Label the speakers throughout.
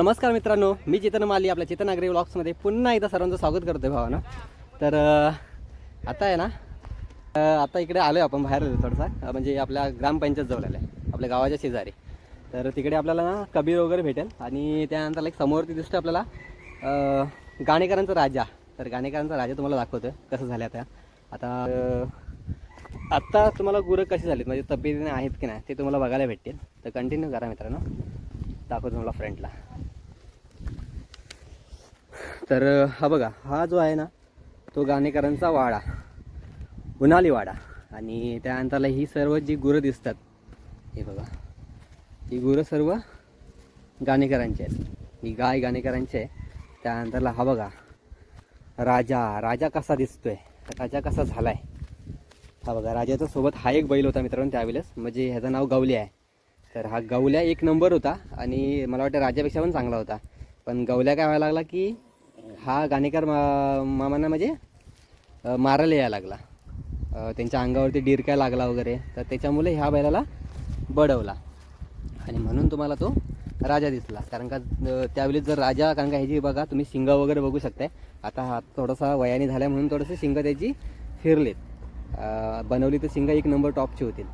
Speaker 1: नमस्कार मित्रांनो मी चेतन माली आपल्या चेतन आगरी व्लॉग्समध्ये पुन्हा एकदा सर्वांचं स्वागत करतोय भावानं. तर आता आहे ना आता इकडे आलो आहे आपण बाहेर आलो थोडासा म्हणजे आपल्या ग्रामपंचायत जवळ आलं आहे आपल्या गावाच्या शेजारी. तर तिकडे आपल्याला ना कबीर वगैरे भेटेल आणि त्यानंतर एक समोरती दिसतं आपल्याला गाणेकरांचा राजा. तर गाणेकरांचा राजा तुम्हाला दाखवतोय कसं झालं आता. आता आत्ता तुम्हाला गुरं कशी झालीत म्हणजे तब्येतीने आहेत की नाही ते तुम्हाला बघायला भेटतील. तर कंटिन्यू करा मित्रांनो. दाखवतो तुम्हाला फ्रंटला तर हा बघा हा जो आहे ना तो गाणेकरांचा वाडा उन्हाळी वाडा. आणि त्यानंतरला ही सर्व जी गुरं दिसतात हे बघा ही गुरं सर्व गाणेकरांची आहेत. ही गाय गाणेकरांची आहे. त्यानंतरला हा बघा राजा राजा कसा दिसतोय राजा कसा झालाय. हा बघा राजाच्या सोबत हा एक बैल होता मित्रांनो त्यावेळेस म्हणजे ह्याचं नाव गवल्या आहे. तर हा गवल्या एक नंबर होता आणि मला वाटतं राजापेक्षा पण चांगला होता. पण गवल्या काय व्हायला लागला की हा गाणेकर मा मामांना म्हणजे मारायला यायला लागला. त्यांच्या अंगावरती डिरकाय लागला वगैरे. तर त्याच्यामुळे ह्या बैलाला बडवला. आणि म्हणून तुम्हाला तो राजा दिसला. कारण का त्यावेळी जर राजा कारण का ह्याची बघा तुम्ही शिंग वगैरे बघू शकताय. आता हा थोडासा वयाने झाल्या म्हणून थोडंसं शिंग त्याची फिरलेत. बनवली तर शिंग एक नंबर टॉपची होतील.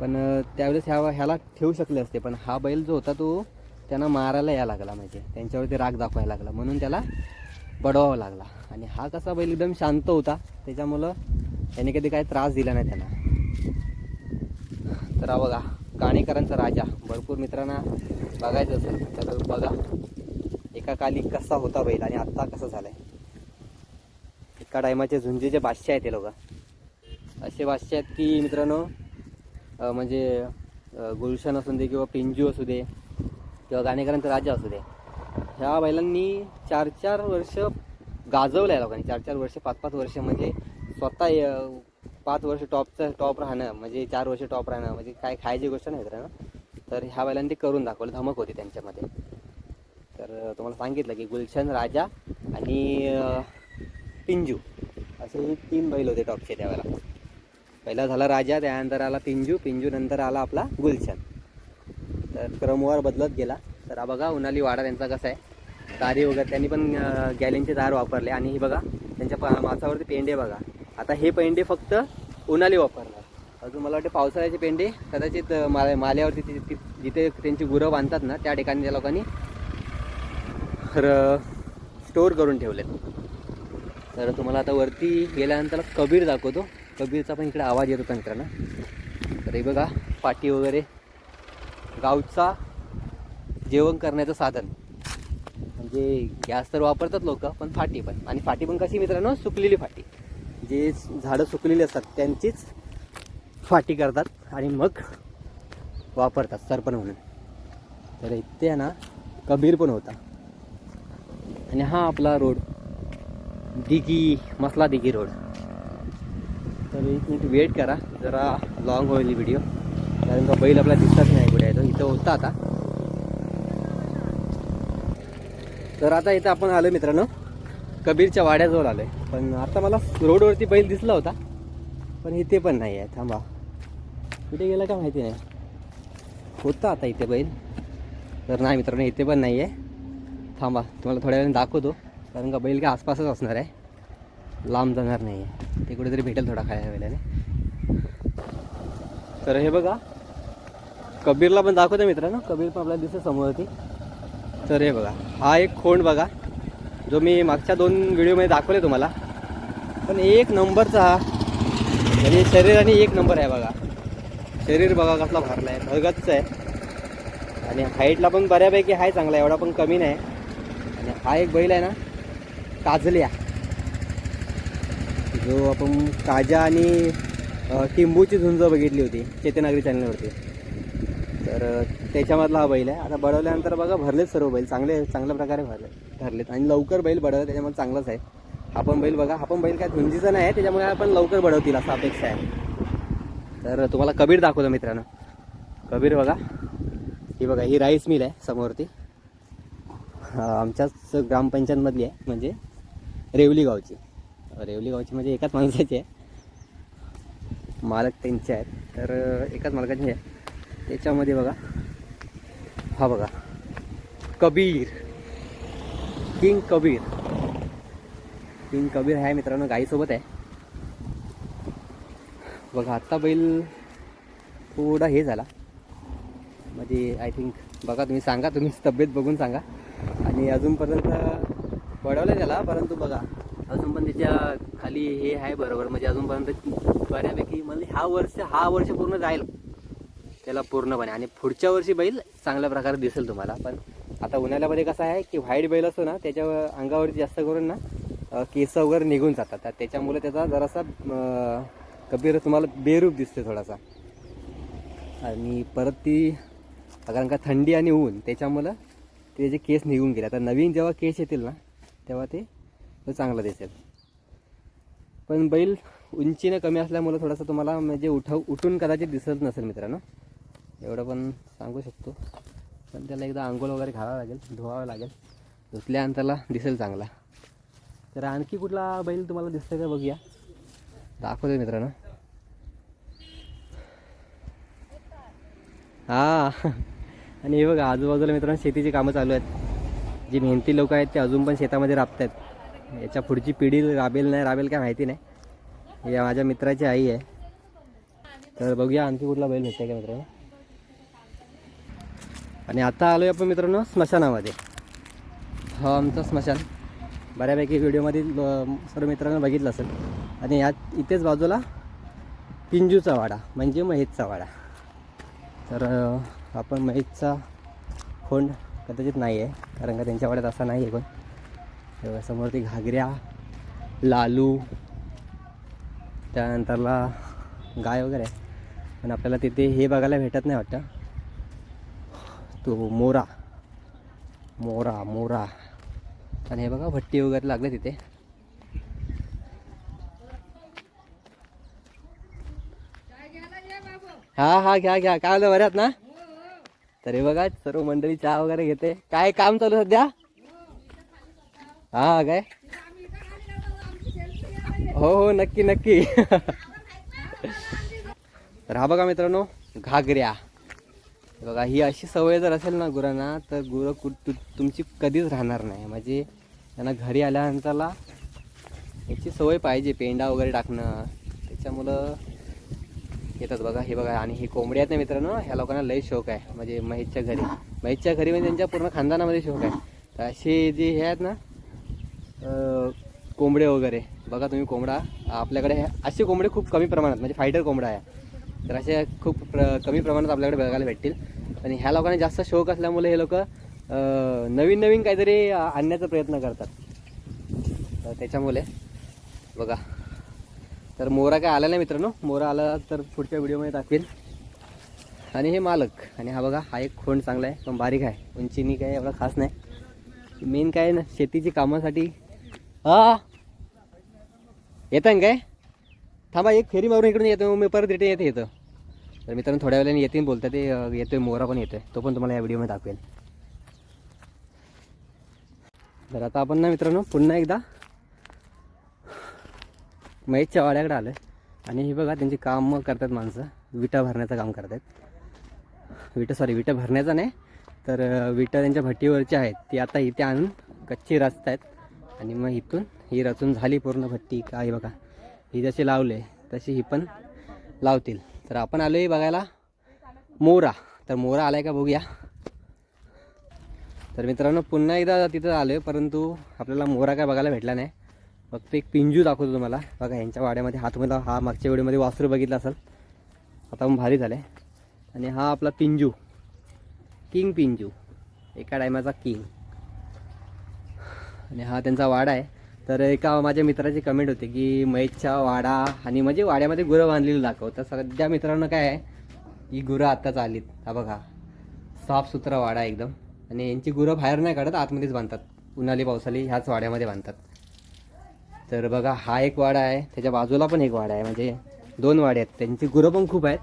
Speaker 1: पण त्यावेळेस ह्या ह्याला ठेवू शकले असते. पण हा बैल जो होता तो त्यांना मारायला यायला लागला म्हणजे. त्यांच्यावरती राग दाखवायला लागला. म्हणून त्याला बडवावा लागला. आणि हा कसा बैल एकदम शांत होता त्याच्यामुळं त्याने कधी काही त्रास दिला नाही त्यांना तर बघा गाणेकरांचा राजा. भरपूर मित्रांना बघायचं असेल तर बघा एका काली कसा होता बैल आणि आत्ता कसा झालाय. एका टायमाचे झुंजेचे बादशाह आहेत ते लोक. असे बादशाह आहेत की मित्रांनो म्हणजे गुलशन असू दे किंवा पिंजू असू दे किंवा गाणेकरांचा राजा असू दे. ह्या बैलांनी चार चार वर्ष गाजवलं आहे लोकांनी. चार चार वर्ष पाच पाच वर्ष म्हणजे स्वतः पाच वर्ष टॉपचं टॉप राहणं म्हणजे चार वर्ष टॉप राहणं म्हणजे काय खायची गोष्ट नाही ना तर ह्या बैलांनी ते करून दाखवलं धमक होती त्यांच्यामध्ये. तर तुम्हाला सांगितलं की गुलशन राजा आणि पिंजू. असे तीन बैल होते टॉपचे त्यावेळेला पहिला झाला राजा त्यानंतर आला पिंजू पिंजू नंतर आला आपला गुलशन. तर क्रमवार बदलत गेला. तर हा बघा उन्हाळी वाडा त्यांचा कसा आहे. तारी वगैरे त्यांनी पण गॅलेनचे तार वापरले. आणि हे बघा त्यांच्या पा- माथावरती पेंडे बघा. आता हे पेंडे फक्त उन्हाळी वापरणार. अजून मला वाटतं पावसाळ्याचे पेंडे कदाचित अं, माल्यावरती जिथे त्यांची गुरं बांधतात ना त्या ठिकाणी त्या लोकांनी स्टोअर करून ठेवलेत. तर तुम्हाला आता वरती गेल्यानंतर कबीर दाखवतो. कबीरचा पण इकडे आवाज येतो होता तर हे बघा पाटी वगैरे. गावचा जेवण करण्याचं साधन. म्हणजे गॅस तर वापरतात लोक पण फाटी पण. आणि फाटी पण कशी मित्रांनो? सुकलेली फाटी. जे झाडं सुकलेली असतात त्यांचीच फाटी करतात आणि मग वापरतात सरपण म्हणून. तर इथे आहे ना कबीर पण होता. आणि हा आपला रोड. दिघी मसला दिघी रोड. तर एक मिनिट वेट करा. जरा लॉंग होईल व्हिडिओ कारण का बैल आपला दिसत नाही पुढे. तो इथं होता आता. तर आता इथं आपण आलो मित्रांनो. कबीरच्या वाड्याजवळ आलोय. पण आता मला रोडवरती बैल दिसला होता. पण इथे पण नाही आहे. थांबा. कुठे गेला का माहिती नाही. होता आता इथे बैल. तर नाही मित्रांनो इथे पण नाही आहे थांबा तुम्हाला थोड्या वेळाने दाखवतो. कारण का बैल काय आसपासच असणार आहे. लांब जाणार नाही आहे ते कुठेतरी भेटेल थोडा खायला वेळेने. तर हे बघा. कबीरला पण दाखवतो मित्रांनो. कबीर पण आपल्याला दिसतं समोरती. तर हे बघा हा एक खोंड बघा जो मी मागच्या दोन व्हिडिओमध्ये दाखवले तुम्हाला. पण एक नंबरचा हा म्हणजे शरीराने एक नंबर आहे बघा. शरीर बघा कसला भरला आहे भगतचं आहे. आणि हाईटला पण बऱ्यापैकी आहे चांगला एवढा पण कमी नाही. आणि हा एक बैल आहे ना काजल्या. जो आपण काजा आणि टिंबूची झुंज बघितली होती चेतनागरी चॅनलवरती तर त्याच्यामधला हा बैल आहे. आता बडवल्यानंतर बघा भरलेत सर्व बैल. चांगले चांगल्या प्रकारे भरले भरलेत. आणि लवकर बैल बडवले त्याच्यामुळे चांगलाच आहे. हा पण बैल बघा हा पण बैल काय झुंजीचा नाही आहे त्याच्यामुळे आपण लवकर बडवतील असं अपेक्षा आहे. तर तुम्हाला कबीर दाखवतो मित्रांनो. कबीर बघा. ही बघा ही राईस मिल आहे समोरती. आमच्याच ग्रामपंचायतमधली आहे म्हणजे रेवली गावची. रेवली गावची म्हणजे एकाच माणसाची आहे. मालक त्यांचे आहेत. तर एकाच मालकाची आहे. त्याच्यामध्ये बघा हा बघा. कबीर. किंग कबीर. किंग कबीर आहे मित्रांनो गाईसोबत आहे. बघा आत्ता बैल थोडा हे झाला. म्हणजे आय थिंक बघा तुम्ही सांगा तुम्ही तब्येत बघून सांगा. आणि अजूनपर्यंत पडवलं त्याला परंतु बघा अजून पण त्याच्याखाली हे आहे बरोबर. म्हणजे अजूनपर्यंत बऱ्यापैकी म्हणजे हा वर्ष हा वर्ष पूर्ण जाईल. त्याला पूर्णपणे. आणि पुढच्या वर्षी बैल चांगल्या प्रकारे दिसेल तुम्हाला. पण आता उन्हाळ्यामध्ये कसं आहे की व्हाईट बैल असतो ना त्याच्या अंगावरती जास्त करून ना केस वगैरे निघून जातात. तर त्याच्यामुळे त्याचा जरासा कबीर तुम्हाला बेरूप दिसते थोडासा. आणि परत ती कारण का थंडी आणि ऊन त्याच्यामुळं ते जे केस निघून गेले. आता नवीन जेव्हा केस येतील ना तेव्हा ते चांगलं दिसेल. पण बैल उंचीनं कमी असल्यामुळं थोडासा तुम्हाला म्हणजे उठव उठून कदाचित दिसत नसेल मित्रांनो. एवढं पण सांगू शकतो. पण त्याला एकदा आंघोळ वगैरे घालावं लागेल धुवावं लागेल. धुतल्यानंतर त्याला दिसेल चांगला. तर आणखी कुठला बैल तुम्हाला दिसतोय का बघूया? दाखवतो मित्रांनो. हा. आणि हे बघा आजूबाजूला मित्रांनो शेतीची कामं चालू आहेत. जी मेहनती लोक आहेत ते अजून पण शेतामध्ये राबत आहेत याच्या पुढची पिढी राबेल नाही राबेल काय माहिती नाही. या माझ्या मित्राची आई आहे. तर बघूया आणखी कुठला बैल भेटते का मित्रांनो? आणि आता आलो आहे आपण मित्रांनो स्मशानामध्ये. हा आमचं स्मशान. बऱ्यापैकी व्हिडिओमध्ये सर्व मित्रांनो बघितलं असेल. आणि यात इथेच बाजूला पिंजूचा वाडा म्हणजे महेशचा वाडा. तर आपण महेशचा खोंड कदाचित नाही आहे कारण का त्यांच्या वाड्यात असा नाही आहे कोण समोर ती घागऱ्या लालू त्यानंतरला गाय वगैरे. आहे पण आपल्याला तिथे हे बघायला भेटत नाही वाटतं. तो मोरा. मोरा मोरा. आणि हे बघा भट्टी वगैरे लागले तिथे हा हा घ्या घ्या. काय आलं बऱ्यात ना? तरी बघा सर्व मंडळी चहा वगैरे घेते. काय काम चालू सध्या? हा काय? हो हो नक्की नक्की. तर हा बघा मित्रांनो घागऱ्या. बघा ही अशी सवय जर असेल ना गुरांना तर गुरं कु तु तुमची कधीच राहणार नाही. म्हणजे त्यांना घरी आल्यानंतरला याची सवय पाहिजे पेंडा वगैरे टाकणं. त्याच्यामुळं येतात बघा हे बघा. आणि ही कोंबडी आहेत ना मित्रांनो ह्या लोकांना लय शौक आहे. म्हणजे महेशच्या घरी. महेशच्या घरी म्हणजे त्यांच्या पूर्ण खानदानामध्ये शौक आहे. तर असे जे हे आहेत ना कोंबडे वगैरे. बघा तुम्ही कोंबडा. आपल्याकडे हे- असे कोंबडे खूप कमी प्रमाणात म्हणजे फायटर कोंबडा आहे. तर असे खूप प्र कमी प्रमाणात आपल्याकडे बघायला भेटतील. आणि ह्या लोकांना जास्त शौक असल्यामुळे हे लोक नवीन नवीन काहीतरी आणण्याचा प्रयत्न करतात. तर त्याच्यामुळे बघा. तर मोरा काय आला नाही मित्रांनो. मोरा आला तर पुढच्या व्हिडिओमध्ये दाखवेल आणि हे मालक. आणि हा बघा हा एक खोंड चांगला आहे पण बारीक आहे. उंचीनी काय एवढा खास नाही. मेन काय आहे ना शेतीची कामासाठी. हा येतं ना काय? थांबा एक फेरी मारून इकडून येतो मी परत रिटर्न येते येतं तर मित्रांनो थोड्या वेळाने येतील बोलतात ते येतोय मोरा पण येतोय. तो पण तुम्हाला या व्हिडिओमध्ये दाखवेल. तर आता आपण ना मित्रांनो पुन्हा एकदा महेशच्या वाड्याकडे आलं आणि हे बघा त्यांची कामं करतात माणसं. विटा भरण्याचं काम करतात. विटा सॉरी विटा भरण्याचं नाही तर विटा त्यांच्या भट्टीवरच्या आहेत. ती आता इथे आणून कच्ची रचत आहेत आणि मग इथून ही रचून झाली पूर्ण भट्टी. काय बघा. ही जशी लावले तशी ही पण लावतील. तर आपण आलो आहे बघायला मोरा. तर मोरा आलाय का बघूया. तर मित्रांनो पुन्हा एकदा तिथं आलो आहे परंतु आपल्याला मोरा काय बघायला भेटला नाही. फक्त एक पिंजू दाखवतो तुम्हाला. बघा यांच्या वाड्यामध्ये हात तुम्हाला हा मागच्या वेळेमध्ये वासरू बघितला असेल. आता पण भारी झालं आहे आणि हा आपला पिंजू. किंग पिंजू. एका टायमाचा किंग. आणि हा त्यांचा वाडा आहे. तर एका माझ्या मित्राची कमेंट होती की महेशच्या वाडा आणि म्हणजे वाड्यामध्ये गुरं बांधलेली दाखव. तर सध्या मित्रांनो काय आहे ही गुरं आत्ताच आलीत. हा बघा साफसुथरा वाडा एकदम. आणि यांची गुरं बाहेर नाही काढत आतमध्येच बांधतात. उन्हाळी पावसाळी ह्याच वाड्यामध्ये बांधतात. तर बघा हा एक वाडा आहे. त्याच्या बाजूला पण एक वाडा आहे. म्हणजे दोन वाडे आहेत. त्यांची गुरं पण खूप आहेत.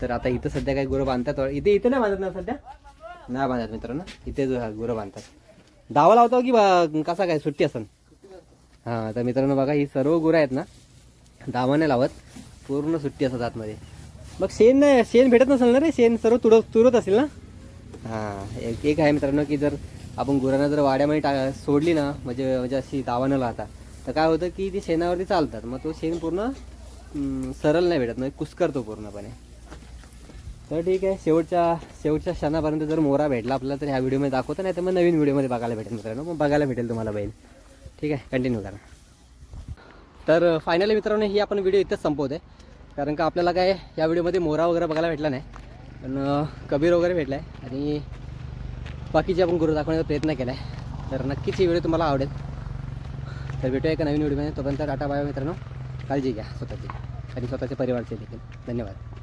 Speaker 1: तर आता इथं सध्या काही गुरं बांधतात. इथे इथे नाही बांधत ना सध्या? नाही बांधत मित्रांनो. इथेच गुरं बांधतात. दावा लावतो की बा- कसा काय? सुट्टी असन? हां तर मित्रांनो बघा ही सर्व गुरं आहेत ना दावा लावत पूर्ण सुट्टी असतात आतमध्ये. मग शेण नाही शेण भेटत नसेल ना रे? शेण सर्व तुडत तुरत असेल ना? हां एक एक आहे मित्रांनो की जर आपण गुरांना जर वाड्यामध्ये टा सोडली ना म्हणजे म्हणजे अशी दावानं न लावता तर काय होतं की ती शेणावरती चालतात. मग तो शेण पूर्ण सरळ नाही भेटत म्हणजे कुस्करतो पूर्णपणे. तर ठीक आहे शेवटच्या शेवटच्या क्षणापर्यंत जर मोरा भेटला आपल्याला तर ह्या व्हिडिओमध्ये दाखवतो नाही तर मग नवीन व्हिडिओमध्ये बघायला भेटेल मित्रांनो. मग बघायला भेटेल तुम्हाला बैल. ठीक आहे कंटिन्यू करा. तर फायनली मित्रांनो ही आपण व्हिडिओ इथंच संपवते कारण का आपल्याला काय या व्हिडिओमध्ये मोरा वगैरे बघायला भेटला नाही. पण कबीर वगैरे भेटला आहे आणि बाकीचे आपण गुरु दाखवण्याचा प्रयत्न केला आहे तर नक्कीच ही व्हिडिओ तुम्हाला आवडेल. तर भेटूया एका नवीन व्हिडिओमध्ये तोपर्यंत टाटा बाय मित्रांनो. काळजी घ्या स्वतःची. आणि स्वतःच्या परिवारचे देखील. धन्यवाद.